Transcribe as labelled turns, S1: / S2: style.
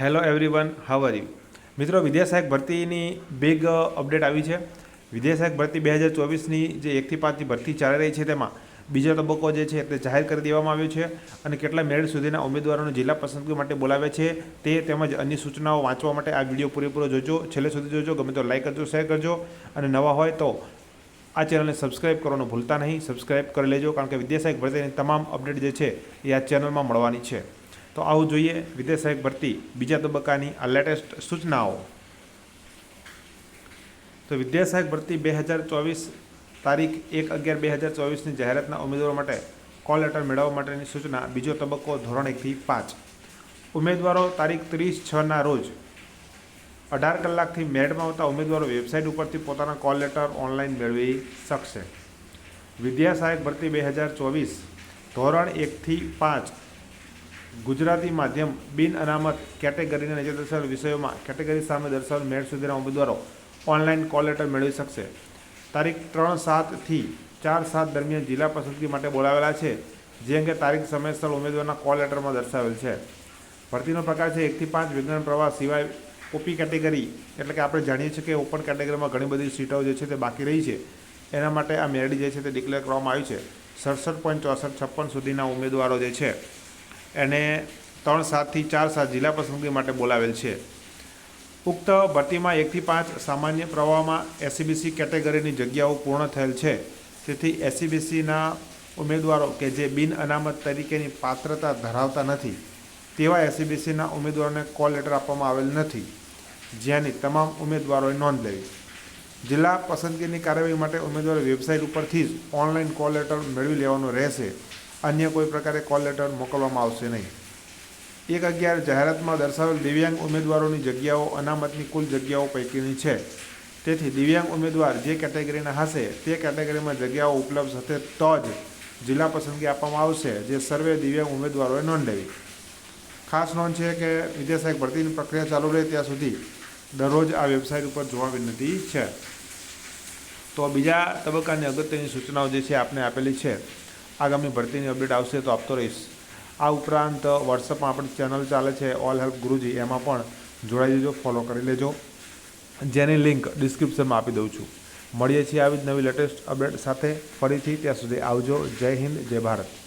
S1: Hello everyone how are you મિત્રો વિદ્યાસહાયક ભરતીની બિગ અપડેટ આવી છે. વિદ્યાસહાયક ભરતી બે હજાર ચોવીસની જે એકથી પાંચની ભરતી ચાલી રહી છે તેમાં બીજો તબક્કો જે છે તે જાહેર કરી દેવામાં આવ્યો છે અને કેટલા મેરિટ સુધીના ઉમેદવારોને જિલ્લા પસંદગી માટે બોલાવ્યા છે તે તેમજ અન્ય સૂચનાઓ વાંચવા માટે આ વીડિયો પૂરેપૂરો જોજો, છેલ્લે સુધી જોજો, ગમે તો લાઇક કરજો શેર કરજો અને નવા હોય તો આ ચેનલને સબસ્ક્રાઇબ કરવાનું ભૂલતા નહીં સબસ્ક્રાઇબ કરી લેજો કારણ કે વિદ્યાસહાયક ભરતીની તમામ અપડેટ જે છે એ આ ચેનલમાં મળવાની છે. તો આવું જોઈએ. વિદ્યાસહાયક ભરતી. બીજા તબક્કાની આ લેટેસ્ટ સૂચનાઓ. તો વિદ્યાસહાયક ભરતી બે હજાર ચોવીસ તારીખ એક અગિયાર બે હજાર ચોવીસની જાહેરાતના ઉમેદવારો માટે કોલ લેટર મેળવવા માટેની સૂચના. બીજો તબક્કો ધોરણ એકથી પાંચ. ઉમેદવારો તારીખ ત્રીસ છના રોજ અઢાર કલાકથી મેરિટમાં આવતા ઉમેદવારો વેબસાઇટ ઉપરથી પોતાના કોલ લેટર ઓનલાઈન મેળવી શકશે. વિદ્યાસહાયક ભરતી બે હજાર ચોવીસ ધોરણ એકથી પાંચ ગુજરાતી માધ્યમ બિન અનામત કેટેગરીને નીચે દર્શાવેલ વિષયોમાં કેટેગરી સામે દર્શાવેલ મેળ સુધીના ઉમેદવારો ઓનલાઈન કોલ લેટર મેળવી શકશે. તારીખ ત્રણ સાતથી ચાર સાત દરમિયાન જિલ્લા પસંદગી માટે બોલાવેલા છે, જે અંગે તારીખ સમય સ્થળ ઉમેદવારના કોલ લેટરમાં દર્શાવેલ છે. ભરતીનો પ્રકાર છે એકથી પાંચ વિજ્ઞાન પ્રવાહ સિવાય ઓપી કેટેગરી, એટલે કે આપણે જાણીએ છીએ કે ઓપન કેટેગરીમાં ઘણી બધી સીટો જે છે તે બાકી રહી છે. એના માટે આ મેરિટ જે છે તે ડિક્લેર કરવામાં આવી છે. સડસઠ પોઈન્ટ ચોસઠ છપ્પન સુધીના ઉમેદવારો જે છે એને ત્રણ સાતથી ચાર સાત જિલ્લા પસંદગી માટે બોલાવેલ છે. ઉક્ત ભરતીમાં એકથી પાંચ સામાન્ય પ્રવાહમાં એસસીબીસી કેટેગરીની જગ્યાઓ પૂર્ણ થયેલ છે. તેથી એસસીબીસીના ઉમેદવારો કે જે બિન અનામત તરીકેની પાત્રતા ધરાવતા નથી, તેવા એસસીબીસીના ઉમેદવારોને કોલ લેટર આપવામાં આવેલ નથી. જેની તમામ ઉમેદવારોએ નોંધ લેવી. જિલ્લા પસંદગીની કાર્યવાહી માટે ઉમેદવારો વેબસાઇટ ઉપરથી જ ઓનલાઈન કોલ લેટર મેળવી લેવાનો રહેશે. અન્ય કોઈ પ્રકારે કોલ લેટર મોકલવામાં આવશે નહીં. એક અગિયાર જાહેરાતમાં દર્શાવેલ દિવ્યાંગ ઉમેદવારોની જગ્યાઓ અનામતની કુલ જગ્યાઓ પૈકીની છે. તેથી દિવ્યાંગ ઉમેદવાર જે કેટેગરીના હશે, તે કેટેગરીમાં જગ્યાઓ ઉપલબ્ધ હશે તો જ જિલ્લા પસંદગી આપવામાં આવશે, જે સર્વે દિવ્યાંગ ઉમેદવારોએ નોંધ લેવી ખાસ નોંધ છે કે વિદ્યાસહાયક ભરતીની પ્રક્રિયા ચાલુ રહે ત્યાં સુધી દરરોજ આ વેબસાઇટ ઉપર જોવા વિનંતી છે. તો બીજા તબક્કાની અગત્યની સૂચનાઓ જે છે, આપને આપેલી છે. આગામી ભરતીની અપડેટ આવશે તો આપતો રહીશ. આ ઉપરાંત વોટ્સઅપમાં આપણી ચેનલ ચાલે છે ઓલ હેલ્પ ગુરુજી એમાં પણ જોડાઈ જજો ફોલો કરી લેજો. જેની લિંક ડિસ્ક્રિપ્શનમાં આપી દઉં છું. મળીએ છીએ આવી જ નવી લેટેસ્ટ અપડેટ સાથે. ફરીથી ત્યાં સુધી આવજો. જય હિન્દ, જય ભારત.